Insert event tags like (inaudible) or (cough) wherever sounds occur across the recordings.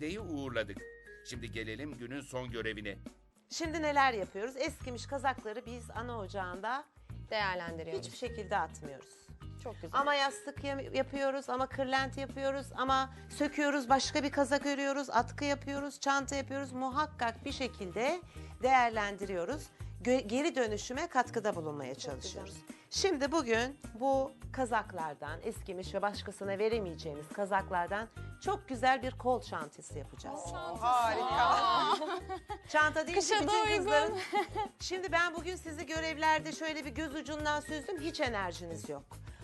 Deyi uğurladık. Şimdi gelelim günün son görevine. Şimdi neler yapıyoruz? Eskimiş kazakları biz ana ocağında Değerlendiriyoruz. hiçbir şekilde atmıyoruz. Çok güzel. Ama yastık ya- yapıyoruz, ama kırlent yapıyoruz, ama söküyoruz, başka bir kazak örüyoruz, atkı yapıyoruz, çanta yapıyoruz. Muhakkak bir şekilde değerlendiriyoruz. Gö- geri dönüşüme katkıda bulunmaya çalışıyoruz. Şimdi bugün bu kazaklardan, eskimiş ve başkasına veremeyeceğimiz kazaklardan çok güzel bir kol çantası yapacağız. Çanta değil Kışa bütün da uygun. kızların. Şimdi ben bugün sizi görevlerde şöyle bir göz ucundan süzdüm. Hiç enerjiniz yok.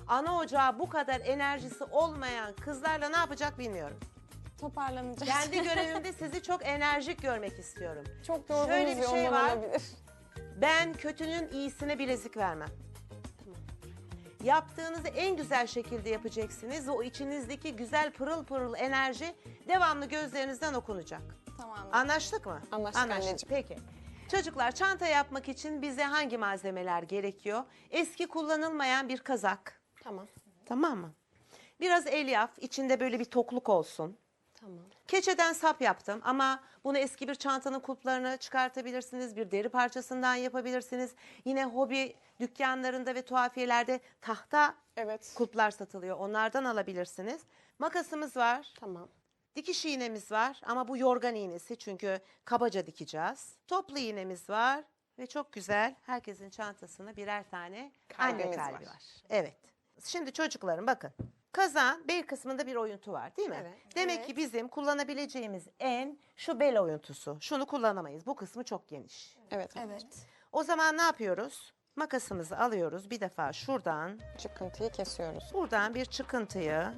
Ana ocağı bu kadar enerjisi olmayan kızlarla ne yapacak bilmiyorum. Toparlanacağız. Kendi (laughs) görevimde sizi çok enerjik görmek istiyorum. Çok yorgunuz Şöyle bir şey var. olabilir. Ben kötünün iyisine bilezik vermem. Yaptığınızı en güzel şekilde yapacaksınız ve o içinizdeki güzel pırıl pırıl enerji devamlı gözlerinizden okunacak. Tamam. Anlaştık mı? Anlaştık anneciğim. Peki. Çocuklar çanta yapmak için bize hangi malzemeler gerekiyor? Eski kullanılmayan bir kazak. Tamam. Tamam mı? Biraz elyaf, içinde böyle bir tokluk olsun. Tamam. Keçeden sap yaptım ama bunu eski bir çantanın kulplarını çıkartabilirsiniz. Bir deri parçasından yapabilirsiniz. Yine hobi dükkanlarında ve tuhafiyelerde tahta Evet. kulplar satılıyor. Onlardan alabilirsiniz. Makasımız var. Tamam. Dikiş iğnemiz var ama bu yorgan iğnesi çünkü kabaca dikeceğiz. Toplu iğnemiz var ve çok güzel herkesin çantasına birer tane anne Kalbimiz kalbi var. var. Evet. Şimdi çocuklarım bakın. Kazan bel kısmında bir oyuntu var değil mi? Evet. Demek ki bizim kullanabileceğimiz en şu bel oyuntusu. Şunu kullanamayız. Bu kısmı çok geniş. Evet. Evet. O zaman ne yapıyoruz? Makasımızı alıyoruz bir defa şuradan Çıkıntıyı kesiyoruz. Buradan bir çıkıntıyı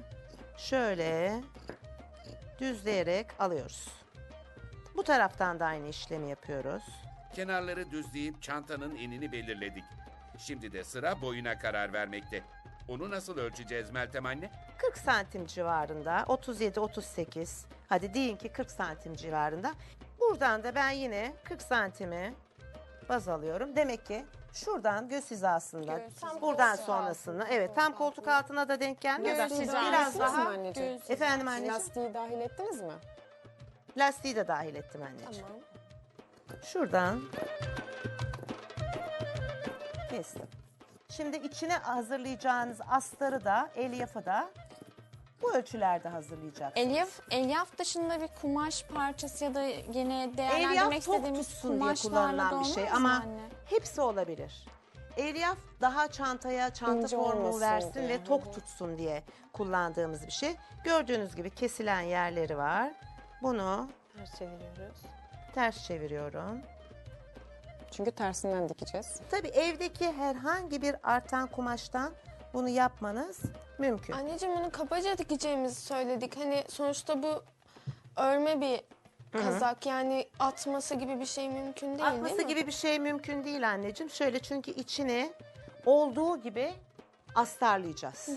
şöyle düzleyerek alıyoruz. Bu taraftan da aynı işlemi yapıyoruz. Kenarları düzleyip çantanın enini belirledik. Şimdi de sıra boyuna karar vermekte. Onu nasıl ölçeceğiz Meltem anne? 40 santim civarında, 37-38, hadi deyin ki 40 santim civarında. Buradan da ben yine 40 santimi baz alıyorum. Demek ki şuradan göz hizasında, Göz hizası. buradan Koltuk sonrasını, altı. evet tam koltuk altına da denk gelmiyor. da Lastiği Biraz ettiniz mi daha, anneciğim? efendim anneciğim, Lastiği dahil ettiniz mi? lastiği de dahil ettim anneciğim. Tamam. Şuradan kestim. Şimdi içine hazırlayacağınız astarı da, elyafı da bu ölçülerde hazırlayacaksınız. Elyaf, elyaf dışında bir kumaş parçası ya da Elyaf değerlendirmek tok istediğimiz tutsun diye kumaşlarla kullanılan bir olmaz şey mı ama anne? hepsi olabilir. Elyaf daha çantaya çanta İnce formu olmasın versin diye. ve tok tutsun diye kullandığımız bir şey. Gördüğünüz gibi kesilen yerleri var. Bunu Ters çeviriyoruz. ters çeviriyorum. Çünkü tersinden dikeceğiz. Tabii evdeki herhangi bir artan kumaştan bunu yapmanız mümkün. Anneciğim bunu kabaca dikeceğimizi söyledik. Hani sonuçta bu örme bir kazak yani atması gibi bir şey mümkün değil Atması değil mi? gibi bir şey mümkün değil anneciğim. Şöyle çünkü içini olduğu gibi astarlayacağız.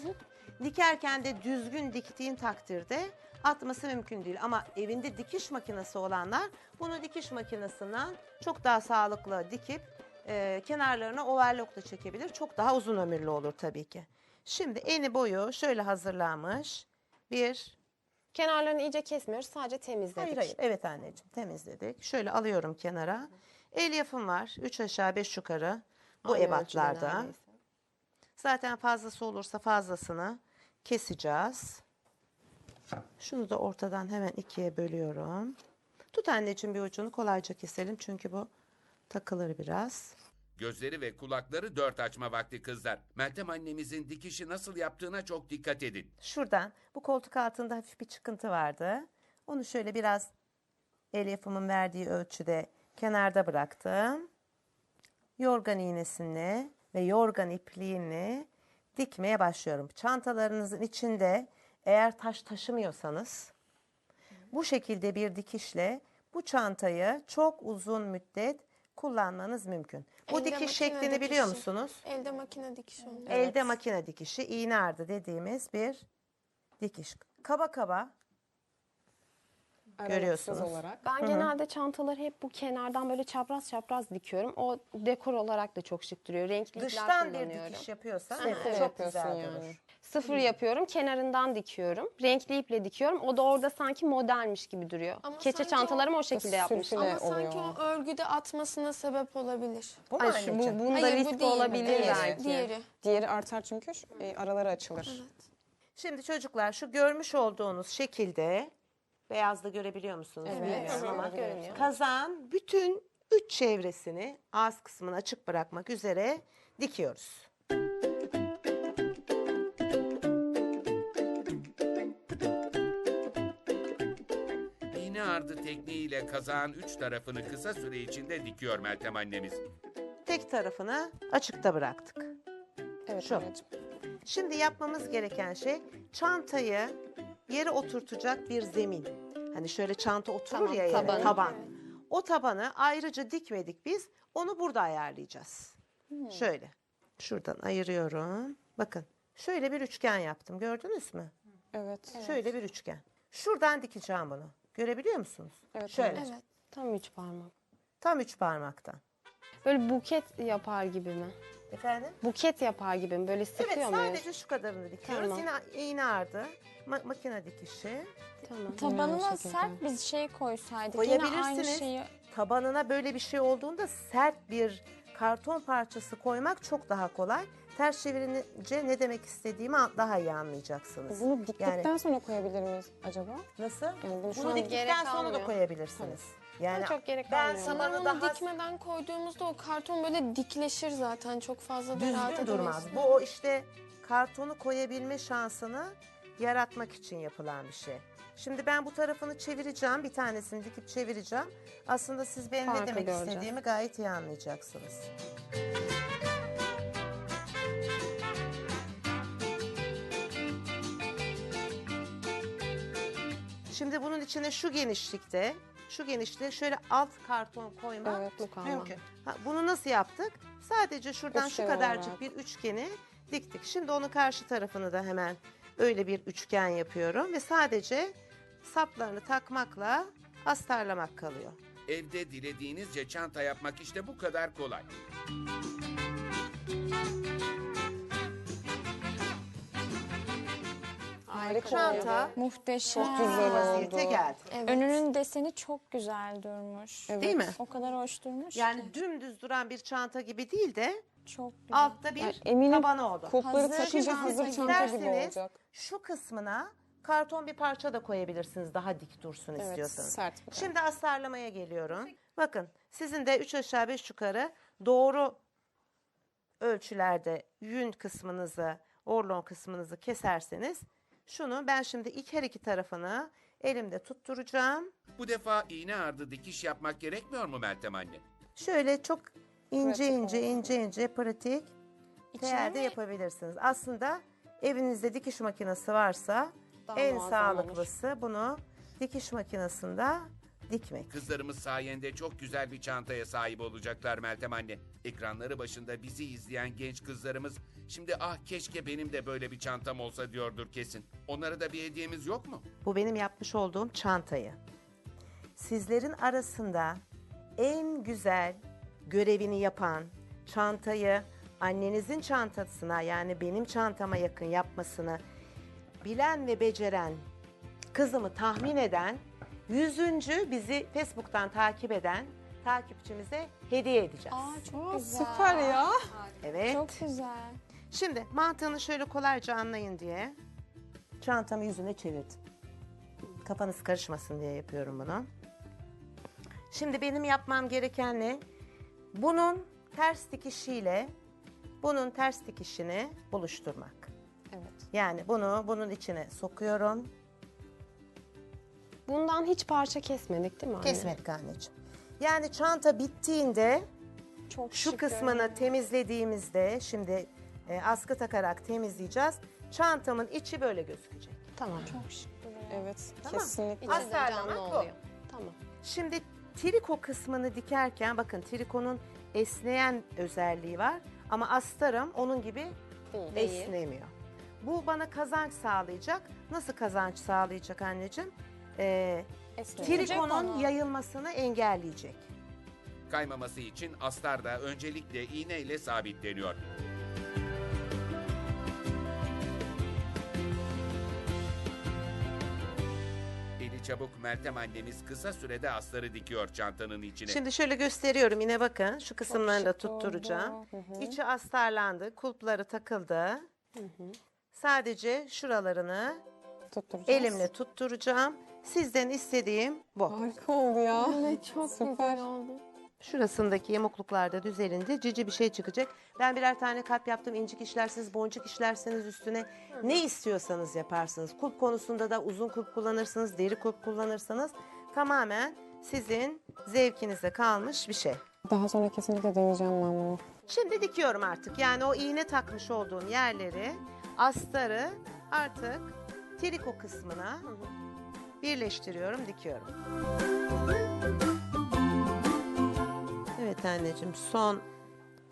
Dikerken de düzgün diktiğin takdirde atması mümkün değil. Ama evinde dikiş makinesi olanlar bunu dikiş makinesinden çok daha sağlıklı dikip e, kenarlarına overlockla çekebilir. Çok daha uzun ömürlü olur tabii ki. Şimdi eni boyu şöyle hazırlanmış bir Kenarlarını iyice kesmiyoruz. Sadece temizledik. Hayır hayır. Evet anneciğim temizledik. Şöyle alıyorum kenara. Elyafım var. Üç aşağı beş yukarı. Bu Aynı ebatlarda. Zaten fazlası olursa fazlasını keseceğiz. Şunu da ortadan hemen ikiye bölüyorum. Tut anneciğim bir ucunu kolayca keselim çünkü bu takılır biraz. Gözleri ve kulakları dört açma vakti kızlar. Meltem annemizin dikişi nasıl yaptığına çok dikkat edin. Şuradan bu koltuk altında hafif bir çıkıntı vardı. Onu şöyle biraz elyafımın verdiği ölçüde kenarda bıraktım. Yorgan iğnesini ve yorgan ipliğini dikmeye başlıyorum. Çantalarınızın içinde eğer taş taşımıyorsanız bu şekilde bir dikişle bu çantayı çok uzun müddet kullanmanız mümkün. Bu Elde dikiş makine şeklini biliyor dikişi. musunuz? Elde makine dikişi oluyor. Elde makine dikişi, iğne ardı dediğimiz bir dikiş. Kaba kaba Aralıksız Görüyorsunuz. olarak. Ben genelde çantaları hep bu kenardan böyle çapraz çapraz dikiyorum. O dekor olarak da çok şık duruyor. Renkli ipler Dıştan bir kullanıyorum. dikiş yapıyorsan Sıfır çok yapıyorsun güzel yani. durur. Sıfır yapıyorum, kenarından dikiyorum. Renkli iple dikiyorum. O da orada sanki modelmiş gibi duruyor. Ama Keçe sanki çantalarımı o şekilde yapmışım. Ama Ama sanki oluyor. o örgüde atmasına sebep olabilir. Bu mu Ay, anneciğim? bu, bunda Hayır, bu risk değil. olabilir Evet, belki. Diğeri. Diğeri artar çünkü e, araları açılır. Şimdi çocuklar şu görmüş olduğunuz şekilde beyazda görebiliyor musunuz? Evet. bilmiyorum Evet. ama Görünüyor. kazan bütün üç çevresini ağız kısmını açık bırakmak üzere dikiyoruz. Tekniğiyle kazağın üç tarafını kısa süre içinde dikiyor Meltem annemiz. Tek tarafını açıkta bıraktık. Evet Şu. anneciğim. Şimdi yapmamız gereken şey çantayı yere oturtacak bir zemin. Hani şöyle çanta oturur Tamam, ya yere, tabanı. taban. O tabanı ayrıca dikmedik biz. Onu burada ayarlayacağız. Şöyle. Şuradan ayırıyorum. Bakın. Şöyle bir üçgen yaptım. Gördünüz mü? Evet. Şöyle bir üçgen. Şuradan dikeceğim bunu. Görebiliyor musunuz? Evet, Şöyle. Evet. Tam üç parmak. Tam üç parmaktan. Böyle buket yapar gibi mi? Efendim? Buket yapar gibi mi? Böyle sıkıyor Evet muyuz? sadece şu kadarını dikiyoruz. Tamam. Yine iğne ardı. ma- makine dikişi. Tamam. Tabanına sert bir şey koysaydık yine aynı Koyabilirsiniz. şeyi Tabanına böyle bir şey olduğunda sert bir karton parçası koymak çok daha kolay. Ters çevirince ne demek istediğimi daha iyi anlayacaksınız. Bunu diktikten Yani sonra koyabilir miyiz acaba? nasıl? Yani bunu Bunu diktikten sonra da koyabilirsiniz. Yani Ama çok gerek ben bunu onu daha dikmeden koyduğumuzda o karton böyle dikleşir zaten. Çok fazla da rahat düzgün durmaz. Bu o işte kartonu koyabilme şansını yaratmak için yapılan bir şey. Şimdi ben bu tarafını çevireceğim. Bir tanesini dikip çevireceğim. Aslında siz benim ne Farkı demek göreceğiz. istediğimi gayet iyi anlayacaksınız. Şimdi bunun içine şu genişlikte, şu genişlikte şöyle alt karton koymak Evet, mukavva. mümkün. Ha, bunu nasıl yaptık? Sadece şuradan Üçgen şu kadarcık olarak. bir üçgeni diktik. Şimdi onun karşı tarafını da hemen öyle bir üçgen yapıyorum ve sadece saplarını takmakla astarlamak kalıyor. Evde dilediğinizce çanta yapmak işte bu kadar kolay. Harika Çanta oldu. muhteşem. Çok güzel vaziyete oldu. geldi. Evet. Önünün deseni çok güzel durmuş. Evet. Değil mi? O kadar hoş durmuş Yani ki. dümdüz duran bir çanta gibi değil de Çok güzel. altta bir Yani eminim tabanı oldu. Kulpları Hazır takınca çanta hazır gibi. çanta gibi İsterseniz olacak. şu kısmına karton bir parça da koyabilirsiniz daha dik dursun Evet, istiyorsanız. sert. bir Şimdi astarlamaya geliyorum. Bakın sizin de 3 aşağı 5 yukarı doğru ölçülerde yün kısmınızı, orlon kısmınızı keserseniz şunu ben şimdi ilk her iki tarafını elimde tutturacağım. Bu defa iğne ardı dikiş yapmak gerekmiyor mu Meltem anne? Şöyle çok ince Pratik ince olsun. ince ince pratik İçine teyerde mi? yapabilirsiniz. Aslında evinizde dikiş makinesi varsa Daha en muazzam sağlıklısı bunu dikiş makinesinde dikmek. Kızlarımız sayende çok güzel bir çantaya sahip olacaklar Meltem anne. Ekranları başında bizi izleyen genç kızlarımız şimdi ah keşke benim de böyle bir çantam olsa diyordur kesin. Onlara da bir hediyemiz yok mu? Bu benim yapmış olduğum çantayı. Sizlerin arasında en güzel görevini yapan çantayı annenizin çantasına yani benim çantama yakın yapmasını bilen ve beceren kızımı tahmin eden yüzüncü bizi Facebook'tan takip eden takipçimize hediye edeceğiz. Aa çok Aa, güzel. Süper ya. evet. Çok güzel. Şimdi mantığını şöyle kolayca anlayın diye çantamı yüzüne çevirdim. Kafanız karışmasın diye yapıyorum bunu. Şimdi benim yapmam gereken ne? Bunun ters dikişiyle bunun ters dikişini buluşturmak. Evet. Yani bunu bunun içine sokuyorum. Bundan hiç parça kesmedik değil mi anne? Kesmedik anneciğim. Yani çanta bittiğinde Çok şu şık kısmını temizlediğimizde şimdi e, askı takarak temizleyeceğiz. Çantamın içi böyle gözükecek. Tamam. Çok şık duruyor. Evet. Tamam. Kesinlikle. İçi de canlı bu. oluyor. Tamam. Şimdi triko kısmını dikerken bakın trikonun esneyen özelliği var ama astarım onun gibi. Değil. esnemiyor. Bu bana kazanç sağlayacak. Nasıl kazanç sağlayacak anneciğim? Ee, Trikonun yayılmasını engelleyecek. Kaymaması için astar da öncelikle iğne ile sabitleniyor. Eli çabuk Meltem annemiz kısa sürede astarı dikiyor çantanın içine. Şimdi şöyle gösteriyorum yine bakın şu kısımlarını da tutturacağım. İçi astarlandı, kulpları takıldı. Sadece şuralarını Tutturacağız. elimle tutturacağım. Sizden istediğim bu. Harika oldu ya. Çok Süper. güzel oldu. Şurasındaki yamukluklar da düzelindi. Cici bir şey çıkacak. Ben birer tane kalp yaptım. incik işlerseniz, boncuk işlerseniz üstüne ne istiyorsanız yaparsınız. Kulp konusunda da uzun kulp kullanırsınız, deri kulp kullanırsanız tamamen sizin zevkinize kalmış bir şey. Daha sonra kesinlikle deneyeceğim ben bunu. Şimdi dikiyorum artık. Yani o iğne takmış olduğum yerleri, astarı artık triko kısmına birleştiriyorum, dikiyorum. Evet anneciğim son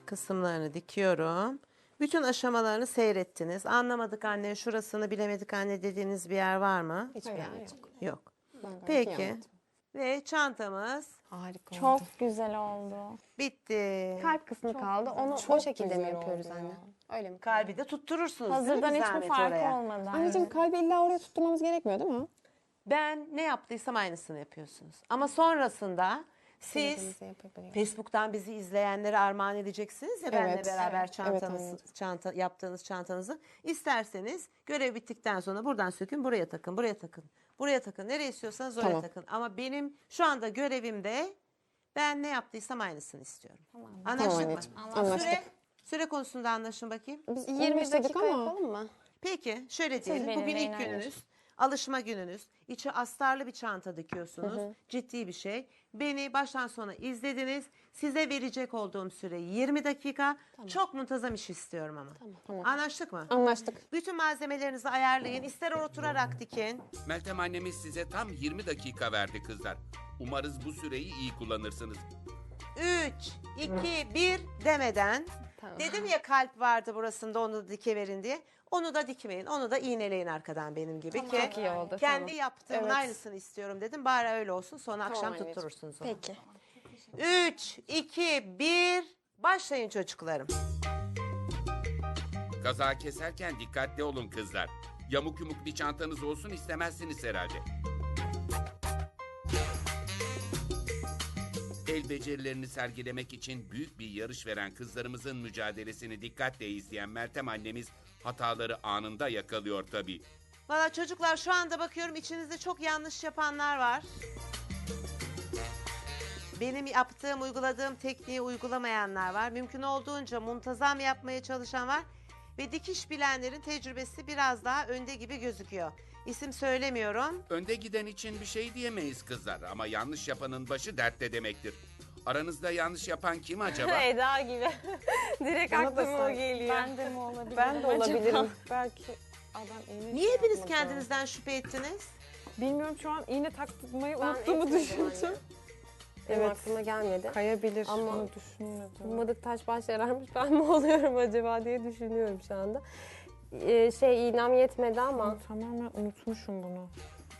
kısımlarını dikiyorum. Bütün aşamalarını seyrettiniz. Anlamadık anne, şurasını bilemedik anne dediğiniz bir yer var mı? Hiçbir Hayır, yer yok. Yok. Ben Peki. Ve çantamız Harika Çok oldu. güzel oldu. bitti. Kalp kısmı kaldı. Onu Çok o şekilde mi yapıyoruz oldu anne? ya. Öyle mi? Kalbi de tutturursunuz Hazırdan bir hiçbir farkı oraya? olmadı. Anneciğim kalbi illa oraya tutturmamız gerekmiyor değil mi? Ben ne yaptıysam aynısını yapıyorsunuz. Ama sonrasında siz. Facebook'tan bizi izleyenlere armağan edeceksiniz ya benle Evet. beraber çantanız, Evet, anneciğim. çanta yaptığınız çantanızı. İsterseniz görev bittikten sonra buradan sökün, buraya takın, buraya takın. Buraya takın. Nereye istiyorsanız oraya Tamam. takın. Ama benim şu anda görevimde ben ne yaptıysam aynısını istiyorum. Tamam Anlaştık mı? anneciğim. Anlaştık. Süre, süre konusunda anlaşın bakayım. Biz 20 15 dedik dakika ama yapalım mı? Peki şöyle diyelim. Bugün belirleyin ilk anneciğim. gününüz. Alışma gününüz. İçi astarlı bir çanta dikiyorsunuz. Ciddi bir şey. Beni baştan sona izlediniz. Size verecek olduğum süre 20 dakika. Çok muntazam iş istiyorum ama. Tamam. Anlaştık mı? Anlaştık. Bütün malzemelerinizi ayarlayın. İster oturarak dikin. Meltem annemiz size tam 20 dakika verdi kızlar. Umarız bu süreyi iyi kullanırsınız. 3, 2, 1 demeden. Dedim ya kalp vardı burasında onu da dikeverin diye. Onu da dikmeyin. Onu da iğneleyin arkadan benim gibi ki. Çok iyi oldu, Kendi tamam. yaptığımın Evet. aynısını istiyorum dedim. Bari öyle olsun. Sonra akşam anneciğim. tutturursunuz onu. Peki. 3, 2, 1. Başlayın çocuklarım. Kaza keserken dikkatli olun kızlar. Yamuk yumuk bir çantanız olsun istemezsiniz herhalde. El becerilerini sergilemek için büyük bir yarış veren kızlarımızın mücadelesini dikkatle izleyen Meltem annemiz hataları anında yakalıyor tabii. Valla çocuklar şu anda bakıyorum içinizde çok yanlış yapanlar var. Benim yaptığım, uyguladığım tekniği uygulamayanlar var. Mümkün olduğunca muntazam yapmaya çalışan var. Ve dikiş bilenlerin tecrübesi biraz daha önde gibi gözüküyor. İsim söylemiyorum. Önde giden için bir şey diyemeyiz kızlar ama yanlış yapanın başı dertte demektir. Aranızda yanlış yapan kim acaba? (laughs) Eda gibi. (laughs) Direkt Bana da aklıma o geliyor. Ben de mi olabilirim Ben de olabilirim. (laughs) Belki adam iğne Niye şey hepiniz kendinizden şüphe ettiniz? Bilmiyorum şu an iğne taktırmayı Ben unuttuğumu etmedim düşündüm. anne. Benim Evet. aklıma gelmedi. Kayabilir. Ama- Onu düşünmedim. Ummadık taş baş yararmış ben mi oluyorum acaba diye düşünüyorum şu anda. Ee, şey iğnem yetmedi ama Ben tamamen unutmuşum bunu.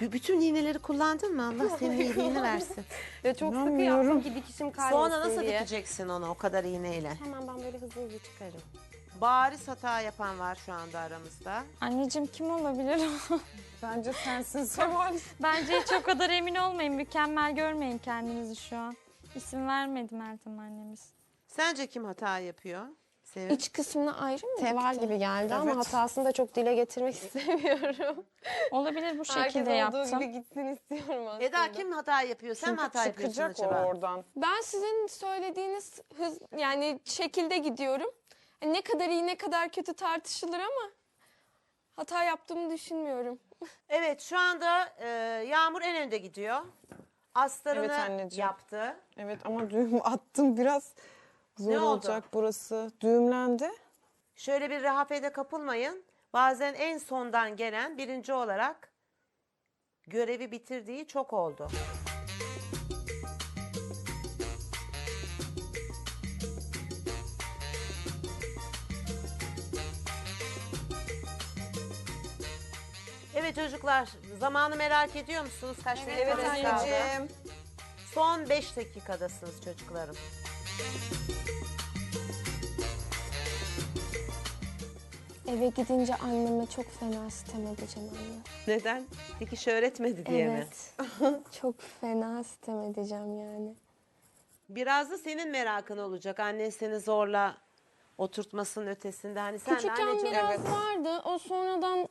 B- bütün iğneleri kullandın mı? Allah senin iyiliğini versin. ya çok sıkı yaptım ki dikişim kaymasın Sonra nasıl diye. dikeceksin onu o kadar iğneyle? Hemen ben böyle hızlı hızlı çıkarım. Bariz hata yapan var şu anda aramızda. Anneciğim kim olabilir? (laughs) Bence sensin Seval. (laughs) Bence hiç o kadar emin olmayın. Mükemmel görmeyin kendinizi şu an. İsim vermedi Meltem annemiz. Sence kim hata yapıyor? Sevim. İç kısmına ayrı mı? Teval gibi geldi ama Evet. hatasını da çok dile getirmek (laughs) istemiyorum. Olabilir bu şekilde Herkes olduğu yaptım. gibi gitsin istiyorum aslında. Eda kim hata yapıyor? Sen mi hata yapıyorsun çıkacak o acaba? oradan. Ben sizin söylediğiniz hız yani şekilde gidiyorum. Hani ne kadar iyi ne kadar kötü tartışılır ama hata yaptığımı düşünmüyorum. (laughs) Evet şu anda e, Yağmur en önde gidiyor. Astarını Evet anneciğim. yaptı. Evet ama düğüm (laughs) attım biraz zor Ne oldu? olacak burası. Düğümlendi. Şöyle bir rahafede kapılmayın. Bazen en sondan gelen birinci olarak görevi bitirdiği çok oldu. Evet çocuklar Zamanı merak ediyor musunuz? Kaç Evet dakikanız kaldı? anneciğim. Son 5 dakikadasınız çocuklarım. Eve gidince anneme çok fena sitem edeceğim anne. Neden? Dikiş öğretmedi diye mi? Evet. (laughs) çok fena sitem edeceğim yani. Biraz da senin merakın olacak. Annen seni zorla oturtmasının ötesinde. Hani sen de Küçükken anneciğim biraz vardı. O sonradan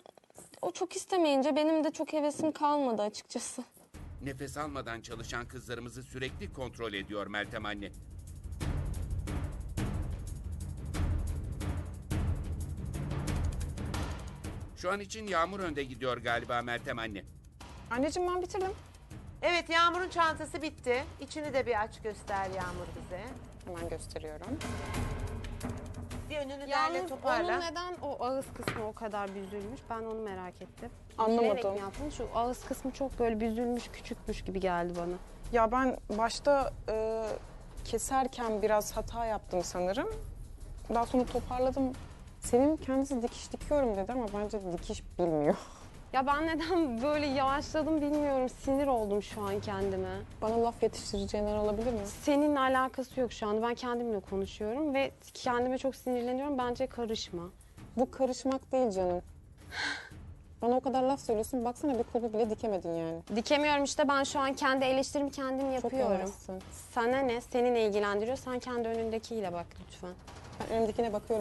o çok istemeyince benim de çok hevesim kalmadı açıkçası. Nefes almadan çalışan kızlarımızı sürekli kontrol ediyor Meltem anne. Şu an için Yağmur önde gidiyor galiba Meltem anne. Anneciğim ben bitirdim. Evet Yağmur'un çantası bitti. İçini de bir aç göster Yağmur bize. Hemen gösteriyorum. Bir önünü derle Yalnız toparla. onun neden o ağız kısmı o kadar büzülmüş ben onu merak ettim. Anlamadım. Bilerek mi yaptın? Şu ağız kısmı çok böyle büzülmüş küçükmüş gibi geldi bana. Ya ben başta e, keserken biraz hata yaptım sanırım. Daha sonra toparladım. Senin kendisi dikiş dikiyorum dedi ama bence dikiş bilmiyor. Ya ben neden böyle yavaşladım bilmiyorum. Sinir oldum şu an kendime. Bana laf yetiştireceğinden olabilir mi? Seninle alakası yok şu an. Ben kendimle konuşuyorum ve kendime çok sinirleniyorum. Bence karışma. Bu karışmak değil canım. Bana o kadar laf söylüyorsun. Baksana bir kulübü bile dikemedin yani. Dikemiyorum işte ben şu an kendi eleştirimi kendim Çok yapıyorum. yavaşsın. Sana ne? Seni ne ilgilendiriyor? Sen kendi önündekiyle bak lütfen. Ben önümdekine bakıyorum